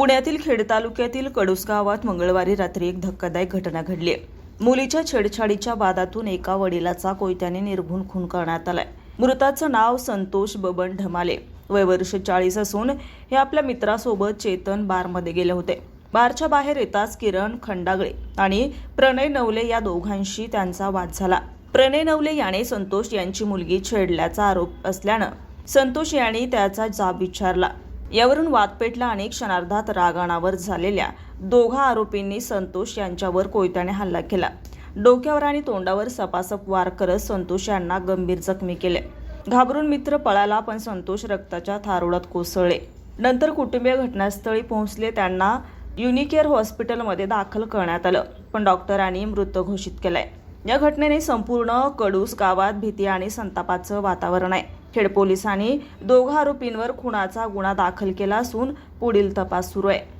पुण्यातील खेड तालुक्यातील कडूस गावात मंगळवारी रात्री एक धक्कादायक घटना घडली. मुलीच्या छेडछाडीच्या वादातून एका वडिलाचा कोयत्याने निर्घुण खून करण्यात आलाय. मृताचं नाव संतोष बबन ढमाले. वय वर्ष चाळीस असून हे आपल्या मित्रासोबत चेतन बारमध्ये गेले होते. बारच्या बाहेर येताच किरण खंडागळे आणि प्रणय नवले या दोघांशी त्यांचा वाद झाला. प्रणय नवले याने संतोष यांची मुलगी छेडल्याचा आरोप असल्यानं संतोष यांनी त्याचा जाब विचारला. यावरून वाद पेटला आणि क्षणार्धात रागाणावर झालेल्या दोघा आरोपींनी संतोष यांच्यावर कोयत्याने हल्ला केला. डोक्यावर आणि तोंडावर सपासप वार करत संतोष यांना गंभीर जखमी केले. घाबरून मित्र पळाला पण संतोष रक्ताच्या थारोळात कोसळले. नंतर कुटुंबीय घटनास्थळी पोहोचले. त्यांना युनिकेअर हॉस्पिटलमध्ये दाखल करण्यात आलं पण डॉक्टरांनी मृत घोषित केलाय. या घटनेने संपूर्ण कडूस गावात भीती आणि संतापाचं वातावरण आहे. खेड पोलिसांनी दोघा आरोपींवर खुनाचा गुन्हा दाखल केला असून पुढील तपास सुरू आहे.